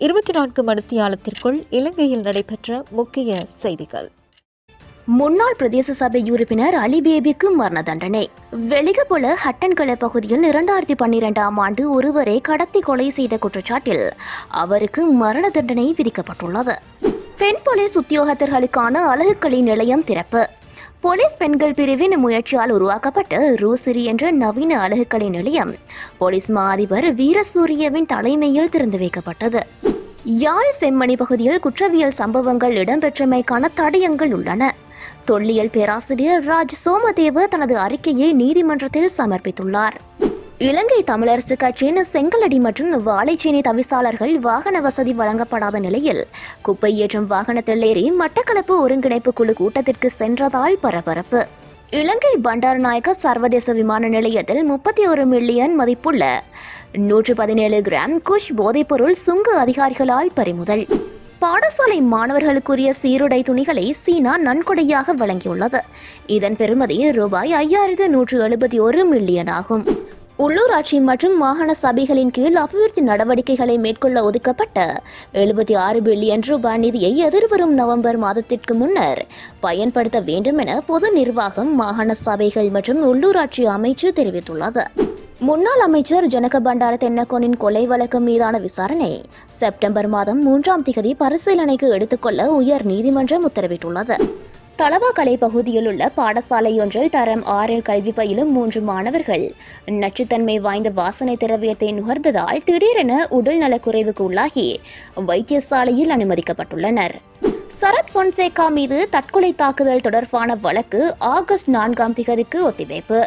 இருபத்தி நான்கு மணித்தியாலத்திற்குள் இலங்கையில் நடைபெற்ற முக்கிய செய்திகள். முன்னாள் பிரதேச சபை உறுப்பினர் அலி பேபிக்கு மரண தண்டனை. வெளிகபுல ஹட்டன்கல பகுதியில் இரண்டாயிரத்தி பன்னிரெண்டாம் ஆண்டு ஒருவரை கடத்தி கொலை செய்த குற்றச்சாட்டில் அவருக்கு மரண தண்டனை விதிக்கப்பட்டுள்ளது. பெண் போலீஸ் உத்தியோகத்தர்களுக்கான அழகுக்கலை நிலையம் திறப்பு. போலீஸ் பெண்கள் பிரிவின் முயற்சியால் உருவாக்கப்பட்ட ரூசிரி என்ற நவீன அழகுக்கலை நிலையம். போலீஸ் மா அதிபர் வீரசூரியவின் தலைமையில் திறந்து வைக்கப்பட்டது. யாழ் செம்மணி பகுதியில் குற்றவியல் சம்பவங்கள் இடம்பெற்றமைக்கான தடயங்கள் உள்ளன. தொல்லியல் பேராசிரியர் ராஜ் சோமதேவ தனது அறிக்கையை நீதிமன்றத்தில் சமர்ப்பித்துள்ளார். இலங்கை தமிழரசு கட்சியின் செங்கலடி மற்றும் வாழைச்சேனை தவிசாளர்கள் வாகன வசதி வழங்கப்படாத நிலையில் குப்பை ஏற்றும் வாகனத்தில் ஏறி மட்டக்களப்பு ஒருங்கிணைப்பு குழு கூட்டத்திற்கு சென்றதால் பரபரப்பு. இலங்கை பண்டாரநாயக்க சர்வதேச விமான நிலையத்தில் முப்பத்தி ஒரு மில்லியன் மதிப்புள்ள நூற்று பதினேழு கிராம் குஷ் போதைப்பொருள் சுங்க அதிகாரிகளால் பறிமுதல். பாடசாலை மாணவர்களுக்குரிய சீருடை துணிகளை சீனா நன்கொடையாக வழங்கியுள்ளது. இதன் பெறுமதி ரூபாய் ஐயாயிரத்து நூற்று எழுபத்தி ஒரு மில்லியன் ஆகும். உள்ளூராட்சி மற்றும் மாகாண சபைகளின் கீழ் அபிவிருத்தி நடவடிக்கைகளை மேற்கொள்ள ஒதுக்கப்பட்ட எழுபத்தி ஆறு பில்லியன் ரூபாய் நிதியை எதிர்வரும் நவம்பர் மாதத்திற்கு முன்னர் பயன்படுத்த வேண்டும் என பொது நிர்வாகம் மாகாண சபைகள் மற்றும் உள்ளூராட்சி அமைச்சு தெரிவித்துள்ளது. முன்னாள் அமைச்சர் ஜனக பண்டார தென்னக்கோனின் கொலை வழக்கு மீதான விசாரணை செப்டம்பர் மாதம் மூன்றாம் திகதி பரிசீலனைக்கு எடுத்துக்கொள்ள உயர் நீதிமன்றம் உத்தரவிட்டுள்ளது. தளவாக்கலை பகுதியில் உள்ள பாடசாலையொன்றில் தரம் ஆறில் கல்வி பயிலும் மூன்று மாணவர்கள். நச்சுத்தன்மை வாய்ந்த வாசனை திரவியத்தை நுகர்ந்ததால் திடீரென உடல் நலக்குறைவுக்கு உள்ளாகி வைத்தியசாலையில் அனுமதிக்கப்பட்டுள்ளனர். சரத் பொன்சேகா மீது தற்கொலை தாக்குதல் தொடர்பான வழக்கு ஆகஸ்ட் நான்காம் திகதிக்கு ஒத்திவைப்பு.